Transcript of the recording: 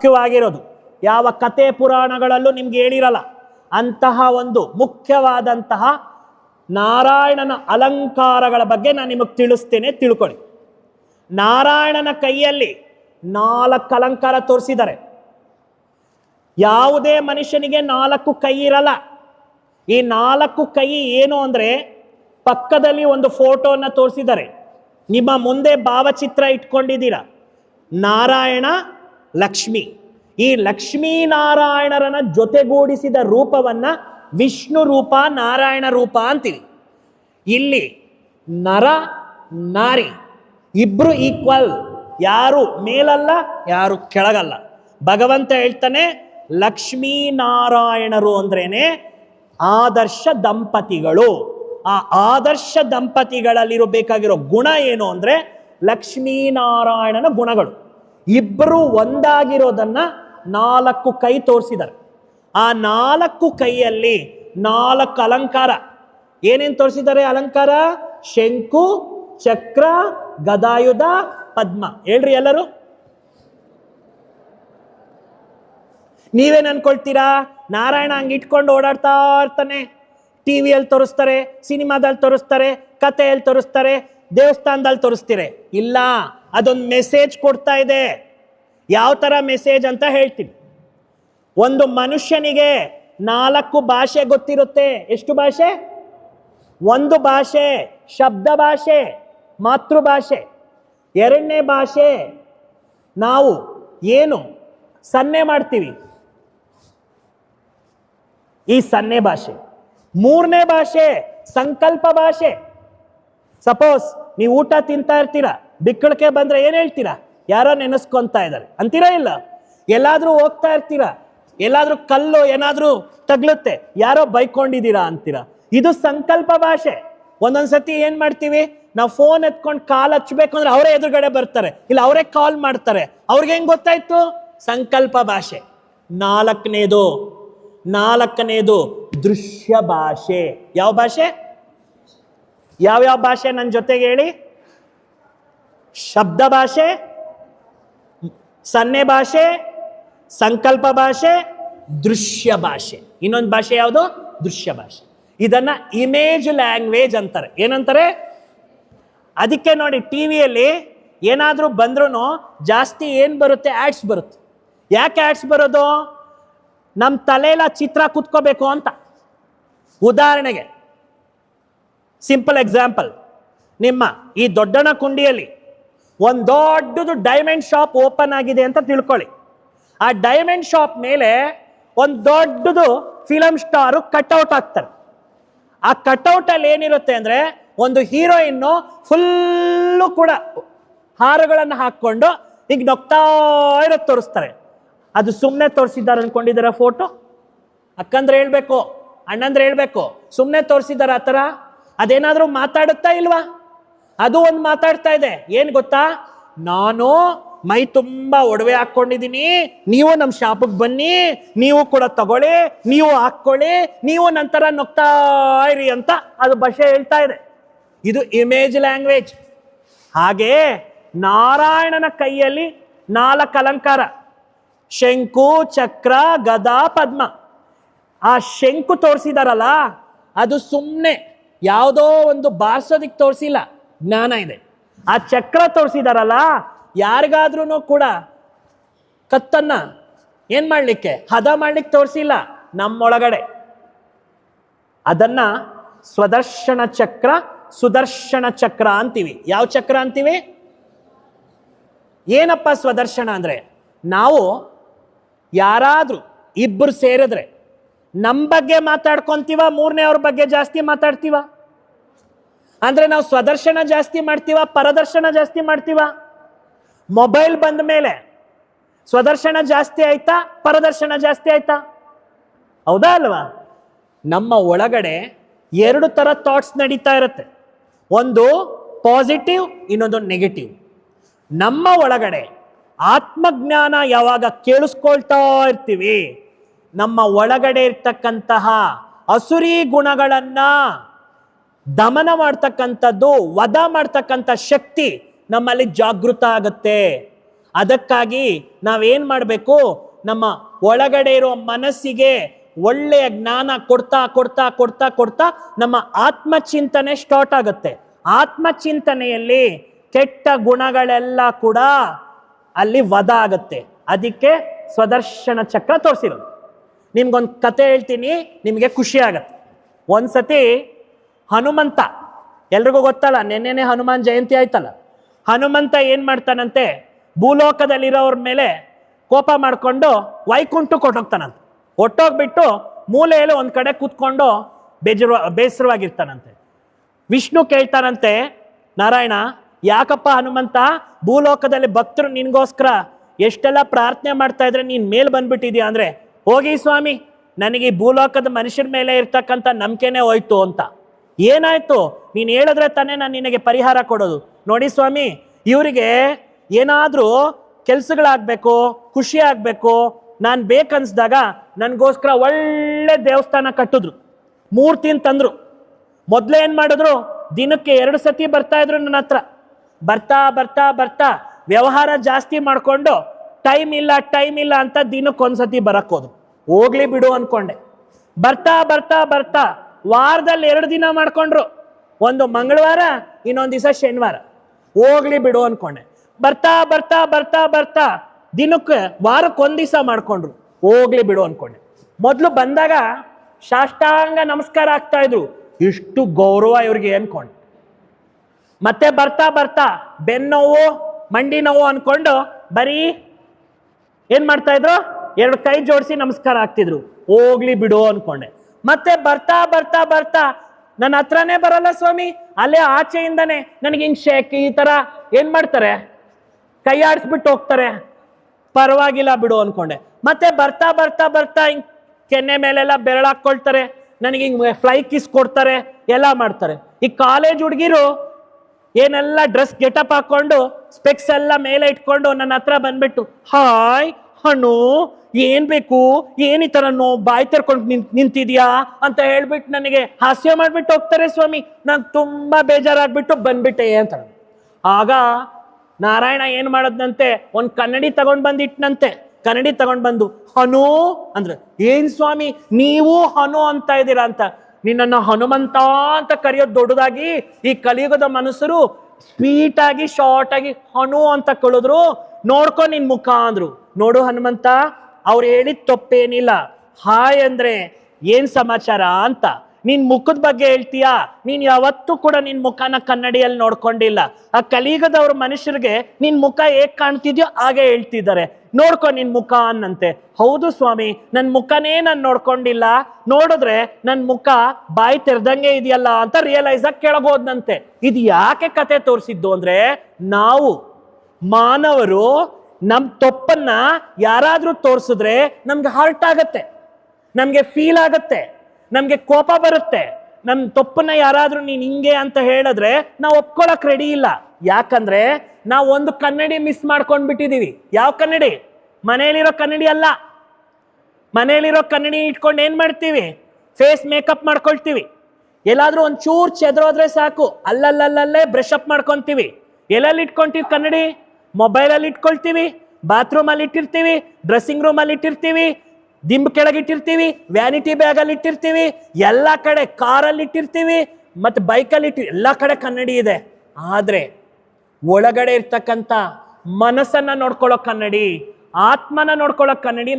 ಮುಖ್ಯವಾಗಿರೋದು. ಯಾವ ಕತೆ ಪುರಾಣಗಳಲ್ಲೂ ನಿಮ್ಗೆ ಹೇಳಿರಲ್ಲ. ಅಂತಹ ಒಂದು ಮುಖ್ಯವಾದಂತಹ ನಾರಾಯಣನ ಅಲಂಕಾರಗಳ ಬಗ್ಗೆ ನಾನು ನಿಮಗೆ ತಿಳಿಸ್ತೇನೆ, ತಿಳ್ಕೊಳ್ಳಿ. ನಾರಾಯಣನ ಕೈಯಲ್ಲಿ ನಾಲ್ಕು ಅಲಂಕಾರ ತೋರಿಸಿದ್ದಾರೆ. ಯಾವುದೇ ಮನುಷ್ಯನಿಗೆ ನಾಲ್ಕು ಕೈ ಇರಲ್ಲ. ಈ ನಾಲ್ಕು ಕೈ ಏನು ಅಂದ್ರೆ ಪಕ್ಕದಲ್ಲಿ ಒಂದು ಫೋಟೋನ ತೋರಿಸಿದ್ದಾರೆ. ನಿಮ್ಮ ಮುಂದೆ ಭಾವಚಿತ್ರ ಇಟ್ಕೊಂಡಿದ್ದೀರಾ. ನಾರಾಯಣ ಲಕ್ಷ್ಮಿ. ಈ ಲಕ್ಷ್ಮೀನಾರಾಯಣರನ ಜೊತೆಗೂಡಿಸಿದ ರೂಪವನ್ನ ವಿಷ್ಣು ರೂಪ, ನಾರಾಯಣ ರೂಪ ಅಂತೀವಿ. ಇಲ್ಲಿ ನರ, ನಾರಿ ಇಬ್ರು ಈಕ್ವಲ್. ಯಾರು ಮೇಲಲ್ಲ, ಯಾರು ಕೆಳಗಲ್ಲ. ಭಗವಂತ ಹೇಳ್ತಾನೆ ಲಕ್ಷ್ಮೀನಾರಾಯಣರು ಅಂದ್ರೇನೆ ಆದರ್ಶ ದಂಪತಿಗಳು. ಆ ಆದರ್ಶ ದಂಪತಿಗಳಲ್ಲಿರಬೇಕಾಗಿರೋ ಗುಣ ಏನು ಅಂದ್ರೆ ಲಕ್ಷ್ಮೀನಾರಾಯಣನ ಗುಣಗಳು. ಇಬ್ಬರು ಒಂದಾಗಿರೋದನ್ನ ನಾಲ್ಕು ಕೈ ತೋರಿಸಿದ್ದಾರೆ ಆ ನಾಲ್ಕು ಕೈಯಲ್ಲಿ ನಾಲ್ಕು ಅಲಂಕಾರ. ಏನೇನ್ ತೋರಿಸಿದ್ದಾರೆ ಅಲಂಕಾರ? ಶಂಕು, ಚಕ್ರ, ಗದಾಯುಧ, ಪದ್ಮ. ಹೇಳ್ರಿ ಎಲ್ಲರೂ. ನೀವೇನ್ ಅನ್ಕೊಳ್ತೀರಾ? ನಾರಾಯಣ ಹಂಗೆ ಇಟ್ಕೊಂಡು ಓಡಾಡ್ತಾ ಇರ್ತಾನೆ. ಟಿವಿಯಲ್ಲಿ ತೋರಿಸ್ತಾರೆ, ಸಿನಿಮಾದಲ್ಲಿ ತೋರಿಸ್ತಾರೆ, ಕಥೆಯಲ್ಲಿ ತೋರಿಸ್ತಾರೆ. ದೇವಸ್ಥಾನದಲ್ಲಿ ತೋರಿಸ್ತೀರಿ. ಇಲ್ಲ, ಅದೊಂದು ಮೆಸೇಜ್ ಕೊಡ್ತಾ ಇದೆ. ಯಾವ ತರ ಮೆಸೇಜ್ ಅಂತ ಹೇಳ್ತೀನಿ. ಒಂದು ಮನುಷ್ಯನಿಗೆ ನಾಲ್ಕು ಭಾಷೆ ಗೊತ್ತಿರುತ್ತೆ. ಎಷ್ಟು ಭಾಷೆ? ಒಂದು ಭಾಷೆ, ಶಬ್ದ ಭಾಷೆ, ಮಾತೃಭಾಷೆ. ಎರಡನೇ ಭಾಷೆ, ನಾವು ಏನು? ಸನ್ನೆ ಮಾಡ್ತೀವಿ. ಈ ಸನ್ನೆ ಭಾಷೆ. ಮೂರನೇ ಭಾಷೆ, ಸಂಕಲ್ಪ ಭಾಷೆ. ಸಪೋಸ್ ನೀವು ಊಟ ತಿಂತಾ ಇರ್ತೀರಾ, ಬಿಕ್ಕಳಿಕೆ ಬಂದ್ರೆ ಏನ್ ಹೇಳ್ತೀರಾ? ಯಾರೋ ನೆನೆಸ್ಕೊಂತಾ ಇದ್ದಾರೆ. ಅಂತೀರಾ ಇಲ್ಲ? ಎಲ್ಲಾದ್ರೂ ಹೋಗ್ತಾ ಇರ್ತೀರಾ? ಎಲ್ಲಾದ್ರೂ ಕಲ್ಲು ಏನಾದ್ರೂ ತಗ್ಲುತ್ತೆ, ಯಾರೋ ಬೈಕೊಂಡಿದ್ದೀರಾ ಅಂತೀರಾ? ಇದು ಸಂಕಲ್ಪ ಭಾಷೆ. ಒಂದೊಂದ್ಸತಿ ಏನ್ ಮಾಡ್ತೀವಿ? ನಾವು ಫೋನ್ ಎತ್ಕೊಂಡು ಕಾಲ್ ಹಚ್ಬೇಕು ಅಂದ್ರೆ ಅವರೇ ಎದುರುಗಡೆ ಬರ್ತಾರೆ. ಇಲ್ಲ, ಅವರೇ ಕಾಲ್ ಮಾಡ್ತಾರೆ. ಅವ್ರಿಗೆ ಹೆಂಗ್ ಗೊತ್ತಾಯ್ತು? ಸಂಕಲ್ಪ ಭಾಷೆ. ನಾಲ್ಕನೇದು. ನಾಲ್ಕನೇದು ದೃಶ್ಯ ಭಾಷೆ. ಯಾವ ಭಾಷೆ? ಯಾವ್ಯಾವ ಭಾಷೆ ನನ್ನ ಜೊತೆಗೆ ಹೇಳಿ? ಶಬ್ದ ಭಾಷೆ, ಸನ್ನೆ ಭಾಷೆ, ಸಂಕಲ್ಪ ಭಾಷೆ, ದೃಶ್ಯ ಭಾಷೆ. ಇನ್ನೊಂದು ಭಾಷೆ ಯಾವುದು? ದೃಶ್ಯ ಭಾಷೆ. ಇದನ್ನ ಇಮೇಜ್ ಲ್ಯಾಂಗ್ವೇಜ್ ಅಂತಾರೆ. ಏನಂತಾರೆ? ಅದಕ್ಕೆ ನೋಡಿ ಟಿವಿಯಲ್ಲಿ ಏನಾದರೂ ಬಂದ್ರೂ ಜಾಸ್ತಿ ಏನು ಬರುತ್ತೆ? ಆಡ್ಸ್ ಬರುತ್ತೆ. ಯಾಕೆ ಆಡ್ಸ್ ಬರೋದು? ನಮ್ಮ ತಲೆಯಲ್ಲ ಚಿತ್ರ ಕುತ್ಕೋಬೇಕು ಅಂತ. ಉದಾಹರಣೆಗೆ ಸಿಂಪಲ್ ಎಕ್ಸಾಂಪಲ್ ನಿಮ್ಮ ಈ ದೊಡ್ಡಣ ಕುಂಡಿಯಲ್ಲಿ ಒಂದು ದೊಡ್ಡದು ಡೈಮಂಡ್ ಶಾಪ್ ಓಪನ್ ಆಗಿದೆ ಅಂತ ತಿಳ್ಕೊಳ್ಳಿ. ಆ ಡೈಮಂಡ್ ಶಾಪ್ ಮೇಲೆ ಒಂದು ದೊಡ್ಡದು ಫಿಲಮ್ ಸ್ಟಾರು ಕಟ್ಔಟ್ ಆಗ್ತಾರೆ ಆ ಕಟ್ಔಟ್ ಅಲ್ಲಿ ಏನಿರುತ್ತೆ ಅಂದ್ರೆ ಒಂದು ಹೀರೋಯಿನ್ನು ಫುಲ್ಲು ಕೂಡ ಹಾರಗಳನ್ನು ಹಾಕೊಂಡು ಈಗ ನೊಗ್ತಾ ಇರೋದು ತೋರಿಸ್ತಾರೆ. ಅದು ಸುಮ್ಮನೆ ತೋರಿಸಿದ್ದಾರೆ ಅನ್ಕೊಂಡಿದ್ದಾರೆ ಫೋಟೋ ಅಕ್ಕಂದ್ರೆ ಹೇಳ್ಬೇಕು, ಅಣ್ಣಂದ್ರೆ ಹೇಳ್ಬೇಕು ಸುಮ್ಮನೆ ತೋರಿಸಿದ್ದಾರೆ ಆ ಥರ? ಅದೇನಾದ್ರೂ ಮಾತಾಡುತ್ತಾ ಇಲ್ವಾ? ಅದು ಒಂದು ಮಾತಾಡ್ತಾ ಇದೆ. ಏನ್ ಗೊತ್ತಾ? ನಾನು ಮೈ ತುಂಬಾ ಒಡವೆ ಹಾಕೊಂಡಿದೀನಿ ನೀವು ನಮ್ಮ ಶಾಪಿಗೆ ಬನ್ನಿ. ನೀವು ಕೂಡ ತಗೊಳ್ಳಿ. ನೀವು ಹಾಕೊಳ್ಳಿ ನೀವು ನಂತರ ನೊಗ್ತಾ ಇರಿ ಅಂತ ಅದು ಭಾಷೆ ಹೇಳ್ತಾ ಇದೆ. ಇದು ಇಮೇಜ್ ಲ್ಯಾಂಗ್ವೇಜ್ ಹಾಗೆ ನಾರಾಯಣನ ಕೈಯಲ್ಲಿ ನಾಲ್ಕು ಅಲಂಕಾರ. ಶಂಕು, ಚಕ್ರ, ಗದಾ, ಪದ್ಮ. ಆ ಶಂಕು ತೋರಿಸಿದಾರಲ್ಲ, ಅದು ಸುಮ್ಮನೆ ಯಾವುದೋ ಒಂದು ಬಾರ್ಸೋದಿಕ್ ತೋರಿಸಿಲ್ಲ, ಜ್ಞಾನ ಇದೆ. ಆ ಚಕ್ರ ತೋರಿಸಿದಾರಲ್ಲ ಯಾರಿಗಾದ್ರೂ ಕೂಡ ಕತ್ತನ್ನ ಏನ್ ಮಾಡ್ಲಿಕ್ಕೆ? ಹದ ಮಾಡ್ಲಿಕ್ಕೆ ತೋರಿಸಿಲ್ಲ, ನಮ್ಮೊಳಗಡೆ. ಅದನ್ನ ಸ್ವದರ್ಶನ ಚಕ್ರ, ಸುದರ್ಶನ ಚಕ್ರ ಅಂತೀವಿ. ಯಾವ ಚಕ್ರ ಅಂತೀವಿ? ಏನಪ್ಪ ಸ್ವದರ್ಶನ ಅಂದ್ರೆ? ನಾವು ಯಾರಾದ್ರೂ ಇಬ್ಬರು ಸೇರಿದ್ರೆ ನಮ್ಮ ಬಗ್ಗೆ ಮಾತಾಡ್ಕೊಂತೀವ, ಮೂರನೇ ಅವ್ರ ಬಗ್ಗೆ ಜಾಸ್ತಿ ಮಾತಾಡ್ತೀವ? ಅಂದ್ರೆ ನಾವು ಸ್ವದರ್ಶನ ಜಾಸ್ತಿ ಮಾಡ್ತೀವ, ಪರದರ್ಶನ ಜಾಸ್ತಿ ಮಾಡ್ತೀವ? ಮೊಬೈಲ್ ಬಂದ ಮೇಲೆ ಸ್ವದರ್ಶನ ಜಾಸ್ತಿ ಆಯ್ತಾ, ಪರದರ್ಶನ ಜಾಸ್ತಿ ಆಯ್ತಾ? ಹೌದಾ ಅಲ್ವಾ? ನಮ್ಮ ಒಳಗಡೆ ಎರಡು ತರ ಥಾಟ್ಸ್ ನಡೀತಾ ಇರುತ್ತೆ. ಒಂದು ಪಾಸಿಟಿವ್ ಇನ್ನೊಂದು ನೆಗೆಟಿವ್ ನಮ್ಮ ಒಳಗಡೆ ಆತ್ಮಜ್ಞಾನ ಯಾವಾಗ ಕೇಳಿಸ್ಕೊಳ್ತಾ ಇರ್ತೀವಿ, ನಮ್ಮ ಒಳಗಡೆ ಇರ್ತಕ್ಕಂತಹ ಅಸುರಿ ಗುಣಗಳನ್ನ ದಮನ ಮಾಡ್ತಕ್ಕಂಥದ್ದು, ವಧ ಮಾಡ್ತಕ್ಕಂಥ ಶಕ್ತಿ ನಮ್ಮಲ್ಲಿ ಜಾಗೃತ ಆಗುತ್ತೆ. ಅದಕ್ಕಾಗಿ ನಾವೇನ್ ಮಾಡಬೇಕು? ನಮ್ಮ ಒಳಗಡೆ ಇರೋ ಮನಸ್ಸಿಗೆ ಒಳ್ಳೆಯ ಜ್ಞಾನ ಕೊಡ್ತಾ ಕೊಡ್ತಾ ಕೊಡ್ತಾ ಕೊಡ್ತಾ ನಮ್ಮ ಆತ್ಮಚಿಂತನೆ ಸ್ಟಾರ್ಟ್ ಆಗುತ್ತೆ. ಆತ್ಮಚಿಂತನೆಯಲ್ಲಿ ಕೆಟ್ಟ ಗುಣಗಳೆಲ್ಲ ಕೂಡ ಅಲ್ಲಿ ವಧ ಆಗುತ್ತೆ. ಅದಕ್ಕೆ ಸ್ವದರ್ಶನ ಚಕ್ರ ತೋರಿಸಿರೋದು. ನಿಮ್ಗೊಂದು ಕತೆ ಹೇಳ್ತೀನಿ, ನಿಮಗೆ ಖುಷಿ ಆಗತ್ತೆ. ಒಂದ್ಸತಿ ಹನುಮಂತ. ಎಲ್ರಿಗೂ ಗೊತ್ತಲ್ಲ, ನಿನ್ನೆನೆ ಹನುಮಾನ್ ಜಯಂತಿ ಆಯ್ತಲ್ಲ. ಹನುಮಂತ ಏನ್ ಮಾಡ್ತಾನಂತೆ? ಭೂಲೋಕದಲ್ಲಿರೋರ ಮೇಲೆ ಕೋಪ ಮಾಡ್ಕೊಂಡು ವೈಕುಂಠ ಕೊಟ್ಟೋಗ್ತಾನಂತೆ. ಒಟ್ಟೋಗ್ಬಿಟ್ಟು ಮೂಲೆಯಲ್ಲಿ ಒಂದು ಕಡೆ ಕೂತ್ಕೊಂಡು ಬೇಜರು, ಬೇಸರವಾಗಿರ್ತಾನಂತೆ. ವಿಷ್ಣು ಕೇಳ್ತಾನಂತೆ, ನಾರಾಯಣ, ಯಾಕಪ್ಪ ಹನುಮಂತ, ಭೂಲೋಕದಲ್ಲಿ ಭಕ್ತರು ನಿನಗೋಸ್ಕರ ಎಷ್ಟೆಲ್ಲ ಪ್ರಾರ್ಥನೆ ಮಾಡ್ತಾ ಇದ್ರೆ ನೀನ್ ಮೇಲ್ ಬಂದ್ಬಿಟ್ಟಿದ್ಯಾ ಅಂದ್ರೆ, ಹೋಗಿ ಸ್ವಾಮಿ, ನನಗೆ ಭೂಲೋಕದ ಮನುಷ್ಯರ ಮೇಲೆ ಇರ್ತಕ್ಕಂಥ ನಂಬಿಕೆನೇ ಹೋಯ್ತು ಅಂತ. ಏನಾಯ್ತು? ನೀನು ಹೇಳಿದ್ರೆ ತಾನೇ ನಾನು ನಿನಗೆ ಪರಿಹಾರ ಕೊಡೋದು. ನೋಡಿ ಸ್ವಾಮಿ, ಇವರಿಗೆ ಏನಾದರೂ ಕೆಲ್ಸಗಳಾಗ್ಬೇಕು ಖುಷಿ ಆಗ್ಬೇಕು ನಾನು ಬೇಕನ್ಸ್ದಾಗ ನನಗೋಸ್ಕರ ಒಳ್ಳೆ ದೇವಸ್ಥಾನ ಕಟ್ಟಿದ್ರು. ಮೂರ್ತಿನ ತಂದ್ರು. ಮೊದಲೇ ಏನು ಮಾಡಿದ್ರು? ದಿನಕ್ಕೆ ಎರಡು ಸತಿ ಬರ್ತಾ ಇದ್ರು ನನ್ನ ಹತ್ರ. ಬರ್ತಾ ಬರ್ತಾ ಬರ್ತಾ ವ್ಯವಹಾರ ಜಾಸ್ತಿ ಮಾಡ್ಕೊಂಡು ಟೈಮ್ ಇಲ್ಲ ಟೈಮ್ ಇಲ್ಲ ಅಂತ ದಿನಕ್ಕೆ ಒಂದ್ಸತಿ ಸತಿ ಹೋದ್ರು. ಹೋಗ್ಲಿ ಬಿಡು ಅನ್ಕೊಂಡೆ. ಬರ್ತಾ ಬರ್ತಾ ಬರ್ತಾ ವಾರದಲ್ಲಿ ಎರಡು ದಿನ ಮಾಡ್ಕೊಂಡ್ರು. ಒಂದು ಮಂಗಳವಾರ, ಇನ್ನೊಂದು ದಿವಸ ಶನಿವಾರ. ಹೋಗ್ಲಿ ಬಿಡು ಅನ್ಕೊಂಡೆ. ಬರ್ತಾ ಬರ್ತಾ ಬರ್ತಾ ಬರ್ತಾ ದಿನಕ್ಕೆ ವಾರಕ್ಕೆ ದಿವಸ ಮಾಡ್ಕೊಂಡ್ರು. ಹೋಗ್ಲಿ ಬಿಡು ಅನ್ಕೊಂಡೆ. ಮೊದಲು ಬಂದಾಗ ಸಾಷ್ಟಾಂಗ ನಮಸ್ಕಾರ ಆಗ್ತಾ ಇದ್ರು ಇಷ್ಟು ಗೌರವ ಇವ್ರಿಗೆ ಅನ್ಕೊಂಡೆ. ಮತ್ತೆ ಬರ್ತಾ ಬರ್ತಾ ಬೆನ್ನೋವು ಮಂಡಿ ನೋವು ಅನ್ಕೊಂಡು ಬರೀ ಏನ್ ಮಾಡ್ತಾ ಇದ್ರು? ಎರಡು ಕೈ ಜೋಡಿಸಿ ನಮಸ್ಕಾರ ಆಗ್ತಿದ್ರು. ಹೋಗ್ಲಿ ಬಿಡು ಅನ್ಕೊಂಡೆ. ಮತ್ತೆ ಬರ್ತಾ ಬರ್ತಾ ಬರ್ತಾ ನನ್ನ ಹತ್ರನೇ ಬರಲ್ಲ ಸ್ವಾಮಿ, ಅಲ್ಲೇ ಆಚೆಯಿಂದಾನೆ ನನಗೆ ಹಿಂಗ್ ಶೇಕ್ ಈ ತರ. ಏನ್ ಮಾಡ್ತಾರೆ? ಕೈ ಆಡಿಸ್ಬಿಟ್ಟು ಹೋಗ್ತಾರೆ. ಪರವಾಗಿಲ್ಲ ಬಿಡು ಅನ್ಕೊಂಡೆ. ಮತ್ತೆ ಬರ್ತಾ ಬರ್ತಾ ಬರ್ತಾ ಹಿಂಗ್ ಕೆನ್ನೆ ಮೇಲೆಲ್ಲ ಬೆರಳಾಕೊಳ್ತಾರೆ ನನಗೆ ಹಿಂಗ್ ಫ್ಲೈ ಕಿಸ್ ಕೊಡ್ತಾರೆ. ಎಲ್ಲ ಮಾಡ್ತಾರೆ. ಈ ಕಾಲೇಜ್ ಹುಡುಗಿರು ಏನೆಲ್ಲ ಡ್ರೆಸ್ ಗೆಟಪ್ ಹಾಕೊಂಡು ಸ್ಪೆಕ್ಸ್ ಎಲ್ಲ ಮೇಲೆ ಇಟ್ಕೊಂಡು ನನ್ನ ಹತ್ರ ಬಂದ್ಬಿಟ್ಟು ಹಾಯ್ ಹಣ್ಣು, ಏನ್ ಬೇಕು, ಏನ್ ಈ ತರ ನೋ ಬಾಯಿ ತೆರ್ಕೊಂಡು ನಿಂತ್, ನಿಂತಿದ್ಯಾ ಅಂತ ಹೇಳ್ಬಿಟ್ಟು ನನಗೆ ಹಾಸ್ಯ ಮಾಡ್ಬಿಟ್ಟು ಹೋಗ್ತಾರೆ ಸ್ವಾಮಿ. ನಾನು ತುಂಬಾ ಬೇಜಾರಾಗ್ಬಿಟ್ಟು ಬಂದ್ಬಿಟ್ಟೆ ಅಂತ. ಆಗ ನಾರಾಯಣ ಏನ್ ಮಾಡದ್ನಂತೆ? ಒಂದ್ ಕನ್ನಡಿ ತಗೊಂಡ್ ಬಂದಿಟ್ನಂತೆ. ಕನ್ನಡಿ ತಗೊಂಡ್ ಬಂದು, ಹನು ಅಂದ್ರೆ. ಏನ್ ಸ್ವಾಮಿ, ನೀವು ಹನು ಅಂತ ಇದ್ದೀರಾ ಅಂತ. ನಿನ್ನನ್ನು ಹನುಮಂತ ಅಂತ ಕರೆಯೋದು ದೊಡ್ಡದಾಗಿ ಈ ಕಲಿಯುಗದ ಮನುಷ್ಯರು ಸ್ವೀಟ್ ಆಗಿ ಶಾರ್ಟ್ ಆಗಿ ಹನು ಅಂತ ಕಳಿದ್ರು. ನೋಡ್ಕೊ ನಿನ್ ಮುಖ ಅಂದ್ರು. ನೋಡು ಹನುಮಂತ, ಅವ್ರು ಹೇಳಿದ ತಪ್ಪೇನಿಲ್ಲ. ಹಾಯ್ ಅಂದ್ರೆ ಏನ್ ಸಮಾಚಾರ ಅಂತ. ನಿನ್ ಮುಖದ ಬಗ್ಗೆ ಹೇಳ್ತೀಯಾ? ನೀನ್ ಯಾವತ್ತೂ ಕೂಡ ನಿನ್ ಮುಖನ ಕನ್ನಡಿಯಲ್ಲಿ ನೋಡ್ಕೊಂಡಿಲ್ಲ. ಆ ಕಲೀಗದವ್ರ ಮನುಷ್ಯರಿಗೆ ನಿನ್ ಮುಖ ಹೇಗ್ ಕಾಣ್ತಿದ್ಯೋ ಹಾಗೆ ಹೇಳ್ತಿದ್ದಾರೆ. ನೋಡ್ಕೊ ನಿನ್ ಮುಖ ಅನ್ನಂತೆ. ಹೌದು ಸ್ವಾಮಿ, ನನ್ ಮುಖನೇ ನಾನು ನೋಡ್ಕೊಂಡಿಲ್ಲ. ನೋಡಿದ್ರೆ ನನ್ ಮುಖ ಬಾಯಿ ತೆರೆದಂಗೆ ಇದೆಯಲ್ಲ ಅಂತ ರಿಯಲೈಸ್ ಆಗಿ ಕೇಳಬಹುದಂತೆ ಇದು ಯಾಕೆ ಕತೆ ತೋರಿಸಿದ್ದು ಅಂದ್ರೆ, ನಾವು ಮಾನವರು ನಮ್ ತಪ್ಪನ್ನ ಯಾರಾದ್ರೂ ತೋರಿಸಿದ್ರೆ ನಮ್ಗೆ ಹಾರ್ಟ್ ಆಗತ್ತೆ. ನಮ್ಗೆ ಫೀಲ್ ಆಗತ್ತೆ. ನಮ್ಗೆ ಕೋಪ ಬರುತ್ತೆ. ನಮ್ ತಪ್ಪನ್ನ ಯಾರಾದ್ರೂ ನೀನ್ ಹಿಂಗೆ ಅಂತ ಹೇಳಿದ್ರೆ ನಾವು ಒಪ್ಕೊಳಕ್ ರೆಡಿ ಇಲ್ಲ. ಯಾಕಂದ್ರೆ ನಾವು ಒಂದು ಕನ್ನಡಿ ಮಿಸ್ ಮಾಡ್ಕೊಂಡ್ ಬಿಟ್ಟಿದೀವಿ ಯಾವ ಕನ್ನಡಿ? ಮನೆಯಲ್ಲಿರೋ ಕನ್ನಡಿ ಅಲ್ಲ. ಮನೆಯಲ್ಲಿರೋ ಕನ್ನಡಿ ಇಟ್ಕೊಂಡು ಏನ್ ಮಾಡ್ತೀವಿ? ಫೇಸ್ ಮೇಕಪ್ ಮಾಡ್ಕೊಳ್ತೀವಿ. ಎಲ್ಲಾದ್ರೂ ಚೂರ್ ಚೆದ್ರೋದ್ರೆ ಸಾಕು. ಅಲ್ಲಲ್ಲಲ್ಲೇ ಬ್ರಷ್ ಅಪ್ ಮಾಡ್ಕೊಂತೀವಿ. ಎಲ್ಲೆಲ್ಲಿ ಇಟ್ಕೊಂತೀವಿ ಕನ್ನಡಿ? ಮೊಬೈಲಲ್ಲಿ ಇಟ್ಕೊಳ್ತೀವಿ ಬಾತ್ರೂಮ್ ಅಲ್ಲಿ ಇಟ್ಟಿರ್ತೀವಿ ಡ್ರೆಸ್ಸಿಂಗ್ ರೂಮ್ ಅಲ್ಲಿ ಇಟ್ಟಿರ್ತೀವಿ, ದಿಂಬ್ ಕೆಳಗೆ ಇಟ್ಟಿರ್ತೀವಿ ವ್ಯಾನಿಟಿ ಬ್ಯಾಗ್ ಅಲ್ಲಿ ಇಟ್ಟಿರ್ತೀವಿ, ಎಲ್ಲ ಕಡೆ ಕಾರಲ್ಲಿ ಇಟ್ಟಿರ್ತೀವಿ, ಮತ್ತೆ ಬೈಕಲ್ಲಿ ಇಟ್ಟು, ಎಲ್ಲ ಕಡೆ ಕನ್ನಡಿ ಇದೆ. ಆದ್ರೆ ಒಳಗಡೆ ಇರ್ತಕ್ಕಂಥ ಮನಸ್ಸನ್ನು ನೋಡ್ಕೊಳ್ಳೋ ಕನ್ನಡಿ, ಆತ್ಮನ ನೋಡ್ಕೊಳ್ಳೋ ಕನ್ನಡಿ